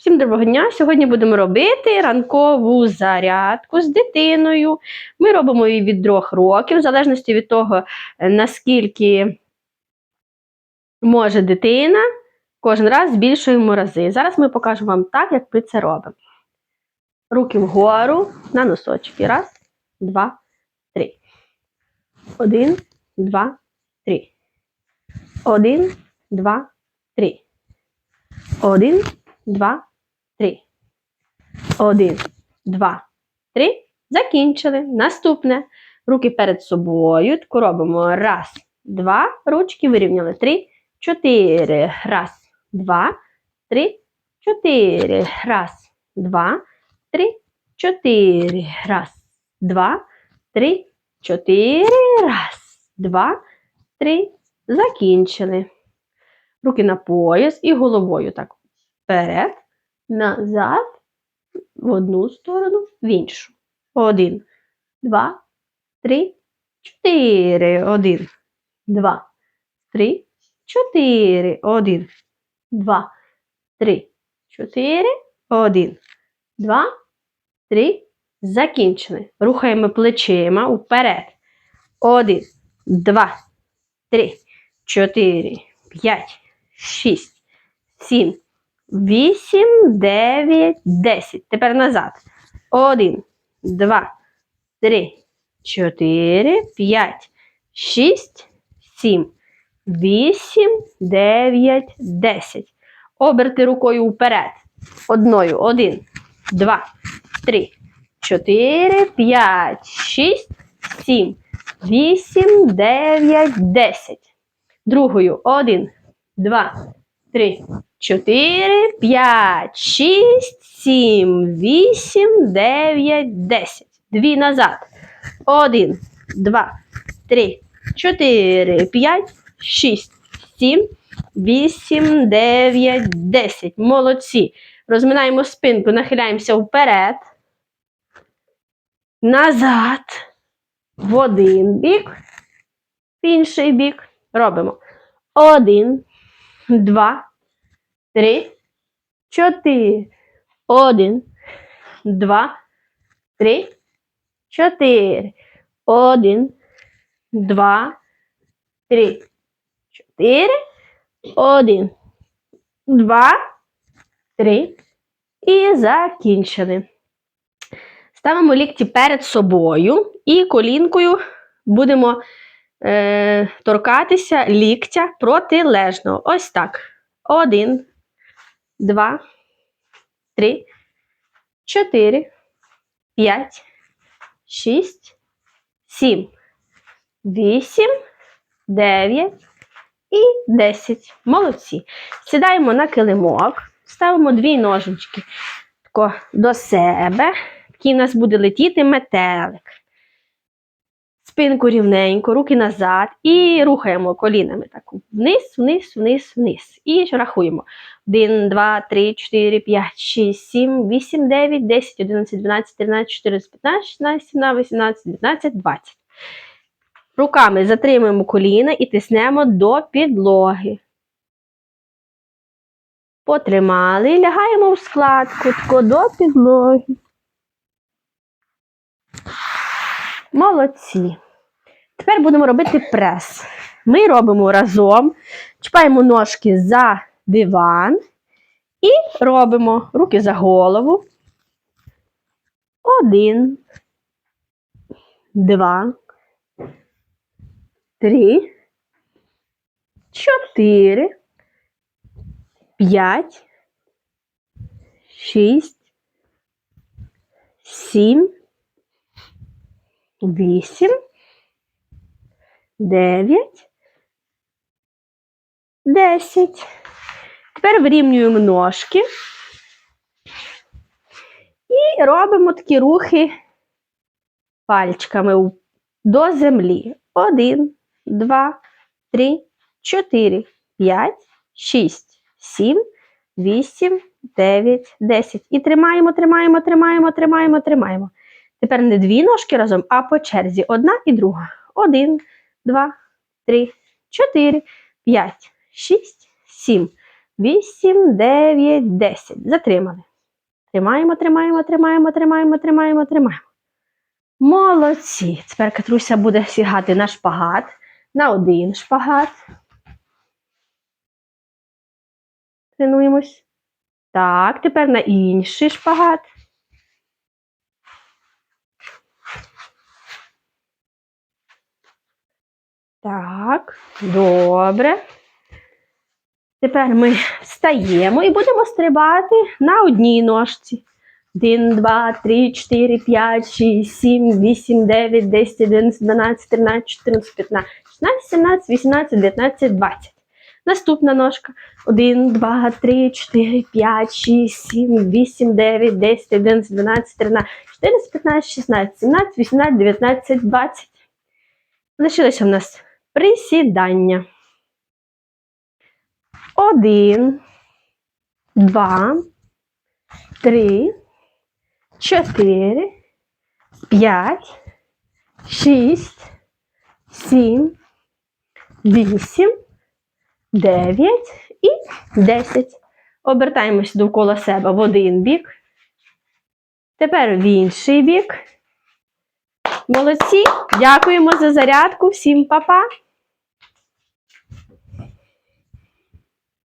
Всім доброго дня! Сьогодні будемо робити ранкову зарядку з дитиною. Ми робимо її від 3 років, в залежності від того, е, наскільки може дитина, кожен раз збільшуємо рази. Зараз ми покажемо вам так, як ми це робимо. Руки вгору на носочки. Раз, два, три. Один, два, три. Один, два, три. Один, два, три. Один, два, три. Закінчили. Наступне. Руки перед собою. Таку робимо. Раз, два. Ручки вирівняли. Три, чотири. Раз, два, три, чотири. Раз, два, три, чотири. Раз, два, три, чотири. Раз, два, три. Закінчили. Руки на пояс і головою так вперед, назад, в одну сторону, в іншу. Один, два, три, чотири. Один, два, три, чотири. Один, два, три, чотири. Один, два, три. Закінчили. Рухаємо плечима вперед. Один, два, три, чотири, п'ять, шість, сім, вісім, дев'ять, десять. Тепер назад. Один, два, три, чотири, п'ять, шість, сім, вісім, дев'ять, десять. Оберти рукою вперед. Одною. Один, два, три, чотири, п'ять, шість, сім, вісім, дев'ять, десять. Другою. Один, два, три, чотири, п'ять, шість, сім, вісім, дев'ять, десять. Дві назад. Один, два, три, чотири, п'ять, шість, сім, вісім, дев'ять, десять. Молодці. Розминаємо спинку, нахиляємося вперед. Назад. В один бік. В інший бік. Робимо. Один, два, три, чотири. Один, два, три, чотири. Один, два, три, чотири. Один, два, три. І закінчили. Ставимо лікті перед собою і колінкою будемо е, торкатися ліктя протилежного. Ось так. Один, два, три, чотири, п'ять, шість, сім, вісім, дев'ять і десять. Молодці. Сідаємо на килимок, ставимо дві ножички тако до себе. Такий у нас буде летіти метелик спинку рівненько, руки назад і рухаємо колінами так вниз, вниз, вниз, вниз. І рахуємо. 1, 2, 3, 4, 5, 6, 7, 8, 9, 10, 11, 12, 13, 14, 15, 16, 17, 18, 19, 20. Руками затримуємо коліна і тиснемо до підлоги. Потримали лягаємо в складку тако до підлоги. Молодці. Тепер будемо робити прес. Ми робимо разом, чіпаємо ножки за диван і робимо руки за голову. Один, два, три, чотири, п'ять, шість, сім вісім, дев'ять, десять. Тепер вирівнюємо ножки і робимо такі рухи пальчиками до землі. Один, два, три, чотири, п'ять, шість, сім, вісім, дев'ять, десять. І тримаємо, тримаємо, тримаємо, тримаємо, тримаємо. Тепер не дві ножки разом, а по черзі. Одна і друга. Один, два, три, чотири, п'ять, шість, сім, 8, 9, 10. Затримали. Тримаємо, тримаємо, тримаємо, тримаємо, тримаємо, тримаємо. Молодці. Тепер Катруся буде сягати на шпагат. На один шпагат. Тренуємось. Так, тепер на інший шпагат. Так, добре. Тепер ми встаємо і будемо стрибати на одній ножці. 1, 2, 3, 4, 5, 6, 7, 8, 9, 10, 11, 12, 13, 14, 15, 16, 17, 18, 19, 20. Наступна ножка. 1, 2, 3, 4, 5, 6, 7, 8, 9, 10, 11, 12, 13, 14, 15, 16, 17, 18, 19, 20. Лишилося в нас присідання. Один, два, три, чотири, п'ять, шість, сім, вісім, дев'ять і десять. Обертаємося довкола себе в один бік. Тепер в інший бік. Молодці. Дякуємо за зарядку. Всім па-па.